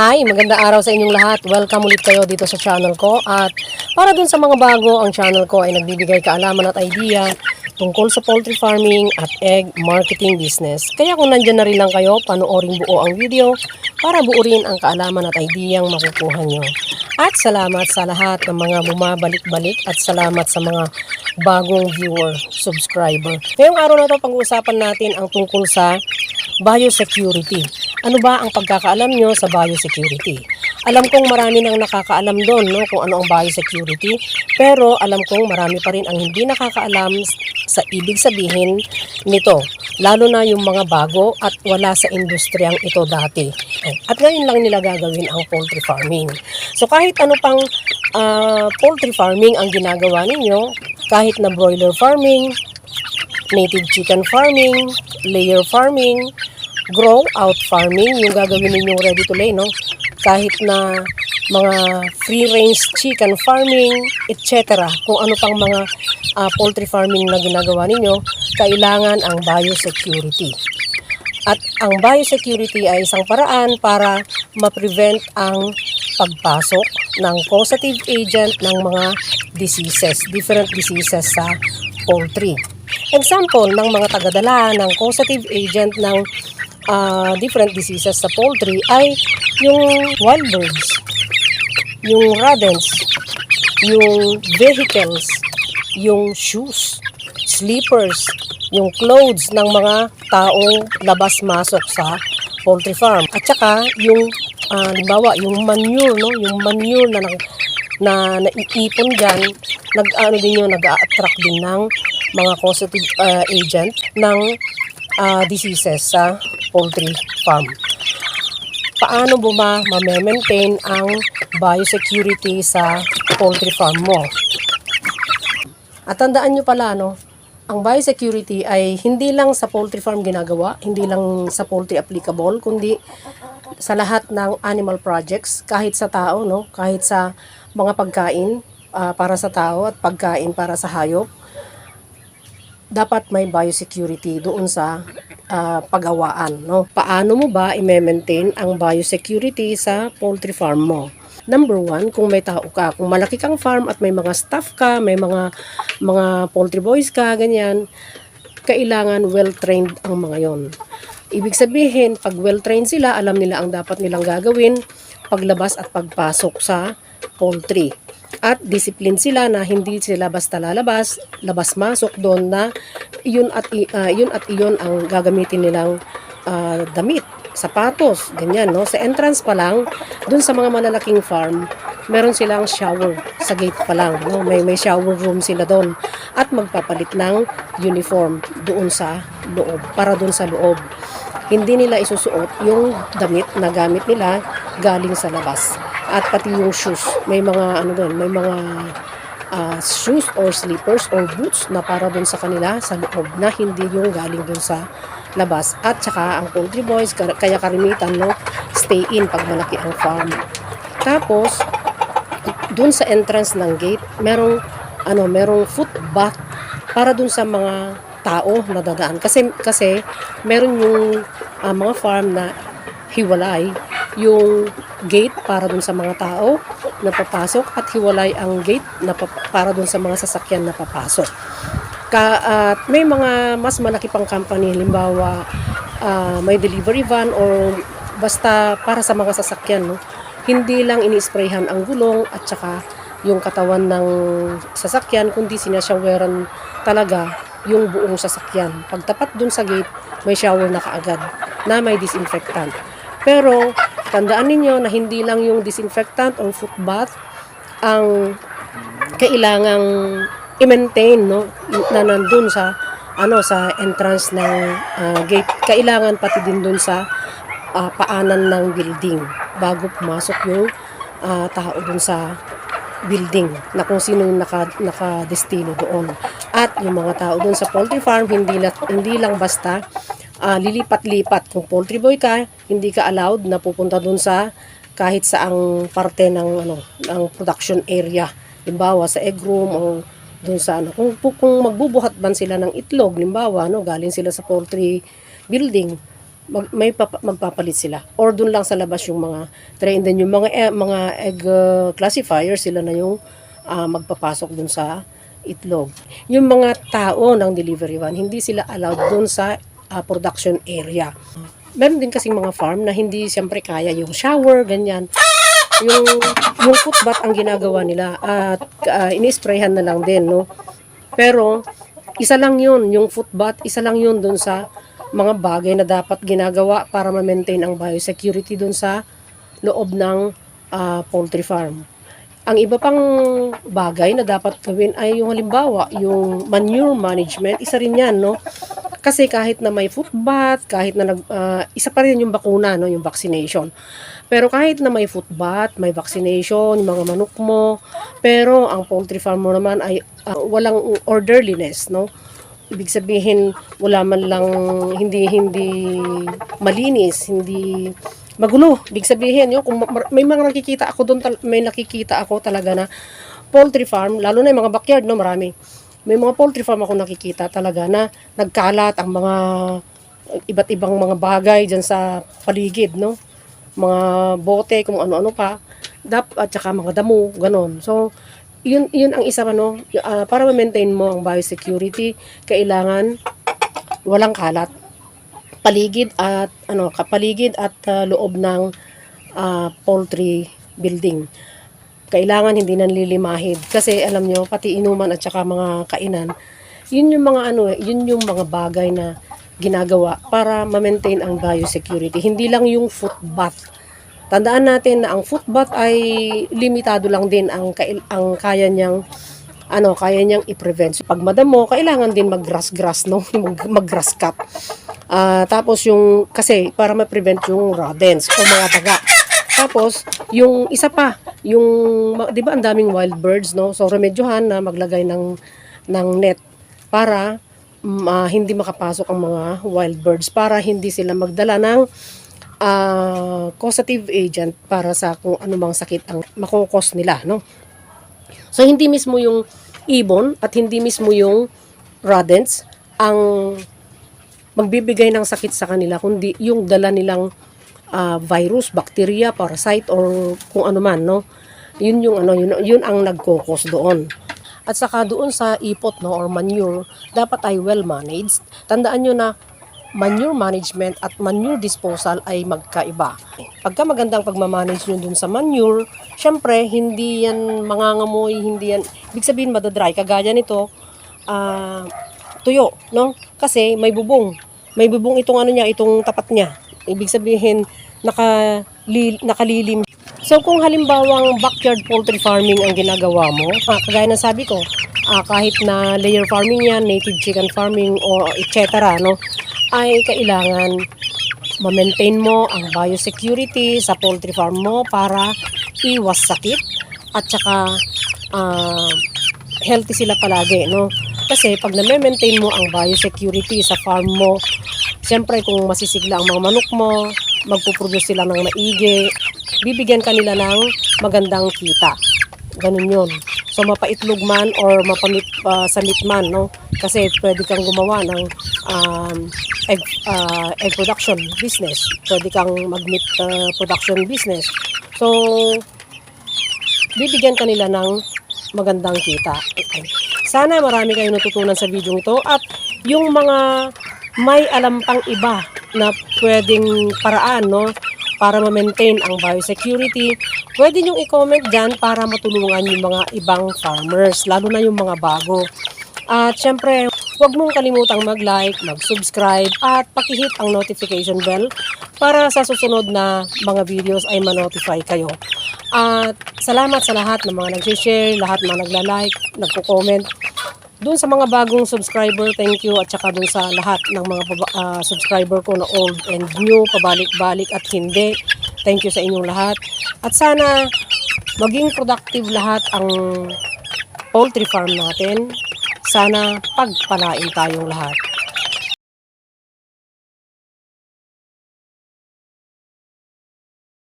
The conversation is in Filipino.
Hi, magandang araw sa inyong lahat. Welcome ulit kayo dito sa channel ko. At para dun sa mga bago, ang channel ko ay nagbibigay kaalaman at idea tungkol sa poultry farming at egg marketing business. Kaya kung nandyan na rin lang kayo, panoorin buo ang video para buo rin ang kaalaman at idea ang makukuha nyo. At salamat sa lahat ng mga bumabalik-balik at salamat sa mga bagong viewer, subscriber. Ngayong araw na ito, pag-uusapan natin ang tungkol sa biosecurity. Ano ba ang pagkakaalam nyo sa biosecurity? Alam kong marami nang nakakaalam doon no, kung ano ang biosecurity, pero alam kong marami pa rin ang hindi nakakaalam sa ibig sabihin nito, lalo na yung mga bago at wala sa industriyang ito dati. At ngayon lang nila gagawin ang poultry farming. So kahit ano pang ah, poultry farming ang ginagawa ninyo, kahit na broiler farming, native chicken farming, layer farming, grow out farming, yung gagawin ninyong ready to lay, no? Kahit na mga free range chicken farming, etc. Kung ano pang mga ah, poultry farming na ginagawa ninyo, kailangan ang biosecurity. At ang biosecurity ay isang paraan para ma-prevent ang pagpasok ng causative agent ng mga diseases, different diseases sa poultry. Example ng mga tagadala ng causative agent ng ah, different diseases sa poultry ay yung wild birds, yung rodents, yung vehicles, yung shoes, sleepers, yung clothes ng mga taong labas-masok sa poultry farm. At saka yung ah, halimbawa yung manure no, yung manure na nag na naiipon diyan, nag-ano din yun, nag-attract din ng mga causative ah, agent ng ah, diseases sa poultry farm. Paano mo ba ma-maintain ang biosecurity sa poultry farm mo? At tandaan nyo pala, no, ang biosecurity ay hindi lang sa poultry farm ginagawa, hindi lang sa poultry applicable, kundi sa lahat ng animal projects, kahit sa tao, no, kahit sa mga pagkain ah, para sa tao at pagkain para sa hayop, dapat may biosecurity doon sa ah, pagawaan. No? Paano mo ba i-maintain ang biosecurity sa poultry farm mo? Number one, kung may tao ka, kung malaki kang farm at may mga staff ka, may mga mga poultry boys ka, ganyan, kailangan well-trained ang mga yon. Ibig sabihin, pag well-trained sila, alam nila ang dapat nilang gagawin paglabas at pagpasok sa poultry. At discipline sila na hindi sila basta lalabas, labas-masok doon na yun at, ah, yun at iyon ang gagamitin nilang ah, damit, sapatos, ganyan, no? Sa entrance pa lang, doon sa mga malalaking farm, meron silang shower sa gate pa lang, no? May, may shower room sila doon. At magpapalit ng uniform doon sa loob, para doon sa loob. Hindi nila isusuot yung damit na gamit nila galing sa labas. At pati yung shoes, may mga ano doon, may mga ah, shoes or slippers or boots na para doon sa kanila sa loob na hindi yung galing doon sa labas. At saka ang poultry boys, kaya karimitan no, stay in pag malaki ang farm. Tapos, doon sa entrance ng gate, merong ano, merong foot bath para doon sa mga tao na dadaan. Kasi kasi meron yung ah, mga farm na hiwalay yung gate para doon sa mga tao na papasok at hiwalay ang gate na pa- para doon sa mga sasakyan na papasok. Ka, at may mga mas malaki pang company, halimbawa ah, may delivery van or basta para sa mga sasakyan, no? hindi lang ini-sprayhan ang gulong at saka yung katawan ng sasakyan, kundi sinasyaweran talaga yung buong sasakyan. Pagtapat dun sa gate, may shower na kaagad na may disinfectant. Pero tandaan ninyo na hindi lang yung disinfectant or foot bath ang kailangang i-maintain no na nandun sa ano sa entrance ng ah, gate kailangan pati din dun sa ah, paanan ng building bago pumasok yung ah, tao dun sa building na kung sino yung naka, nakadestino doon. At yung mga tao doon sa poultry farm, hindi, la, hindi lang basta ah, lilipat-lipat. Kung poultry boy ka, hindi ka allowed na pupunta doon sa kahit saang parte ng ano ng production area. Limbawa sa egg room o doon sa ano. Kung, kung magbubuhat man sila ng itlog, limbawa, no, galing sila sa poultry building, mag, may papa- magpapalit sila. Or doon lang sa labas yung mga tray. And then yung mga, e- mga egg uh, classifier, sila na yung ah, magpapasok doon sa itlog. Yung mga tao ng delivery van, hindi sila allowed doon sa ah, production area. Meron din kasing mga farm na hindi siyempre kaya yung shower, ganyan. Yung, yung footbath ang ginagawa nila at uh, ini-sprayhan na lang din, no? Pero, isa lang yun, yung footbath, isa lang yun dun sa mga bagay na dapat ginagawa para ma-maintain ang biosecurity dun sa loob ng ah, poultry farm. Ang iba pang bagay na dapat gawin ay yung halimbawa, yung manure management, isa rin yan, no? Kasi kahit na may foot bath, kahit na nag, ah, isa pa rin yung bakuna, no? Yung vaccination. Pero kahit na may foot bath, may vaccination, yung mga manok mo, pero ang poultry farm mo naman ay ah, walang orderliness, no? Ibig sabihin, wala man lang hindi hindi malinis, hindi magulo. Ibig sabihin, yun, kung ma- may mga nakikita ako doon, may nakikita ako talaga na poultry farm, lalo na yung mga backyard, no, marami. May mga poultry farm ako nakikita talaga na nagkalat ang mga iba't ibang mga bagay dyan sa paligid, no? Mga bote, kung ano-ano pa. Dap, at saka mga damo, ganon. So, yun, yun ang isa ano, ah, para ma-maintain mo ang biosecurity, kailangan walang kalat. Paligid at ano, kapaligid at ah, loob ng ah, poultry building. Kailangan hindi nanlilimahid kasi alam nyo, pati inuman at saka mga kainan, yun yung mga ano, eh, yun yung mga bagay na ginagawa para ma-maintain ang biosecurity. Hindi lang yung foot bath. Tandaan natin na ang foot bath ay limitado lang din ang ang kaya niyang ano, kaya niyang i-prevent. So, pag madamo, kailangan din mag-grass-grass, no? Mag- Mag-grass cut. Ah, tapos yung, kasi para ma-prevent yung rodents o mga daga. Tapos, yung isa pa, yung, di ba ang daming wild birds, no? So, remedyohan na maglagay ng, ng net para ah, hindi makapasok ang mga wild birds para hindi sila magdala ng ah, causative agent para sa kung anumang sakit ang makokos nila, no? So, hindi mismo yung ibon at hindi mismo yung rodents ang magbibigay ng sakit sa kanila, kundi yung dala nilang ah, virus, bacteria, parasite, or kung ano man, no? Yun yung ano, yun, yun ang nagkokos doon. At saka doon sa ipot, no, or manure, dapat ay well managed. Tandaan nyo na manure management at manure disposal ay magkaiba. Pagka magandang pagmamanage nyo dun sa manure, syempre, hindi yan mangangamoy, hindi yan, ibig sabihin madadry. Kagaya nito, ah, tuyo, no? Kasi may bubong. May bubong itong ano niya, itong tapat niya. Ibig sabihin, naka, nakalilim. So kung halimbawang backyard poultry farming ang ginagawa mo, ah, kagaya ng sabi ko, ah, kahit na layer farming yan, native chicken farming o etc. no, ay kailangan ma-maintain mo ang biosecurity sa poultry farm mo para iwas sakit at saka ah, healthy sila palagi, no? Kasi pag na-maintain mo ang biosecurity sa farm mo, siyempre kung masisigla ang mga manok mo, magpuproduce sila ng maigi, bibigyan kanila ng magandang kita. Ganun yun. So mapaitlog man or mapamit uh, samit man, no? Kasi pwede kang gumawa ng um, egg, ah, egg production business. Pwede kang mag-meat ah, production business. So, bibigyan kanila ng magandang kita. Okay. Sana marami kayong natutunan sa video ito at yung mga may alam pang iba na pwedeng paraan no para ma-maintain ang biosecurity, pwede nyo i-comment dyan para matulungan yung mga ibang farmers, lalo na yung mga bago. At syempre, huwag mong kalimutang mag-like, mag-subscribe, at pakihit ang notification bell para sa susunod na mga videos ay ma-notify kayo. At salamat sa lahat ng mga nag-share, lahat ng mga nagla-like, nagko-comment. Doon sa mga bagong subscriber, thank you. At saka doon sa lahat ng mga ah, subscriber ko na old and new, pabalik-balik at hindi. Thank you sa inyong lahat. At sana maging productive lahat ang poultry farm natin. Sana pagpalain tayong lahat.